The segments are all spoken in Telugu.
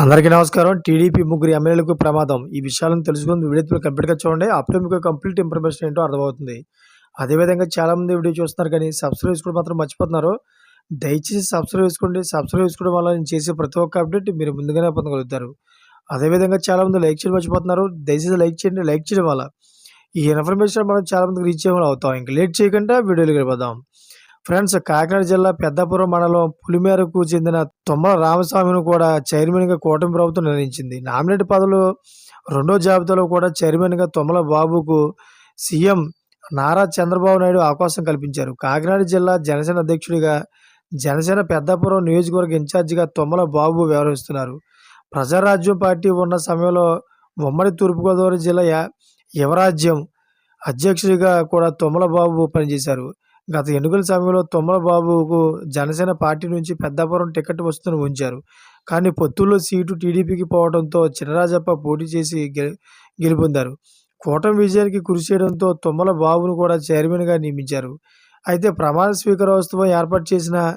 అందరికీ నమస్కారం. టీడీపీ ముగ్గురు ఎమ్మెల్యేలకు ప్రమాదం. ఈ విషయాలను తెలుసుకుని వీడియో కంప్లీట్గా చూడండి. అప్పుడే మీకు కంప్లీట్ ఇన్ఫర్మేషన్ ఏంటో అర్థమవుతుంది. అదేవిధంగా చాలామంది వీడియో చూస్తున్నారు కానీ సబ్స్క్రైబ్ చేసుకోవడం మాత్రం మర్చిపోతున్నారు. దయచేసి సబ్స్క్రైబ్ చేసుకోండి. సబ్స్క్రైబ్ చేసుకోవడం వల్ల నేను చేసే ప్రతి ఒక్క అప్డేట్ మీరు ముందుగానే పొందగలుగుతారు. అదేవిధంగా చాలామంది లైక్ చేయడం మర్చిపోతున్నారు. దయచేసి లైక్ చేయండి. లైక్ చేయడం వల్ల ఈ ఇన్ఫర్మేషన్ మనం చాలామందికి రీచ్ చేయడం అవుతాం. ఇంకా లేట్ చేయకుండా వీడియోలు గడిపోదాం ఫ్రెండ్స్ కాకినాడ జిల్లా పెద్దాపురం మండలం పులిమేరకు చెందిన తుమ్మల రామస్వామిని కూడా చైర్మన్గా కూటమి ప్రభుత్వం నిర్ణయించింది. నామినేట్ పదవులు రెండో జాబితాలో కూడా చైర్మన్గా తుమ్మల బాబుకు సీఎం నారా చంద్రబాబు నాయుడు అవకాశం కల్పించారు. కాకినాడ జిల్లా జనసేన అధ్యక్షుడిగా జనసేన పెద్దాపురం నియోజకవర్గ ఇన్ఛార్జిగా తుమ్మల బాబు వ్యవహరిస్తున్నారు. ప్రజారాజ్యం పార్టీ ఉన్న సమయంలో ఉమ్మడి తూర్పుగోదావరి జిల్లా యువరాజ్యం అధ్యక్షుడిగా కూడా తుమ్మల బాబు పనిచేశారు. గత ఎన్నికల సమయంలో తుమ్మల బాబుకు జనసేన పార్టీ నుంచి పెద్దాపురం టికెట్ వస్తున్న ఉంచారు. కానీ పొత్తుల్లో సీటు టీడీపీకి పోవడంతో చినరాజప్ప పోటీ చేసి గె- గెలుపొందారు. కూటమి విజయానికి కృషి చేయడంతో తుమ్మల బాబును కూడా చైర్మన్గా నియమించారు. అయితే ప్రమాణ స్వీకారోత్సవం ఏర్పాటు చేసిన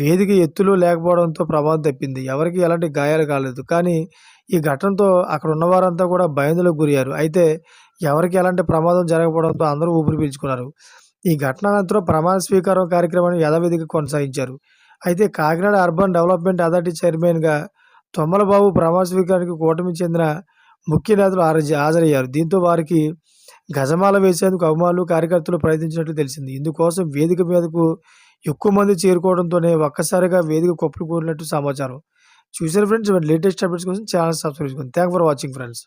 వేదిక ఎత్తులో లేకపోవడంతో ప్రమాదం తప్పింది. ఎవరికి ఎలాంటి గాయాలు కాలేదు. కానీ ఈ ఘటనతో అక్కడ ఉన్నవారంతా కూడా భయందులకు గురయ్యారు. అయితే ఎవరికి ఎలాంటి ప్రమాదం జరగకపోవడంతో అందరూ ఊపిరి పీల్చుకున్నారు. ఈ ఘటన అనంతరం ప్రమాణ స్వీకారం కార్యక్రమాన్ని యథావిధిగా కొనసాగించారు. అయితే కాకినాడ అర్బన్ డెవలప్మెంట్ అథారిటీ చైర్మన్గా తొమ్మలబాబు ప్రమాణ స్వీకారానికి కూటమి చెందిన ముఖ్య నేతలు హాజరు- హాజరయ్యారు. దీంతో వారికి గజమాల వేసేందుకు అభిమానులు కార్యకర్తలు ప్రయత్నించినట్లు తెలిసింది. ఇందుకోసం వేదిక మీదకు ఎక్కువ మంది చేరుకోవడంతోనే ఒక్కసారిగా వేదిక కొప్పులు కూరినట్టు సమాచారం. చూసారు ఫ్రెండ్స్ లేటెస్ట్ అప్డేట్స్ కోసం ఛానల్ సబ్స్క్రైబ్ చేసుకోండి థ్యాంక్ ఫర్ వాచింగ్ ఫ్రెండ్స్.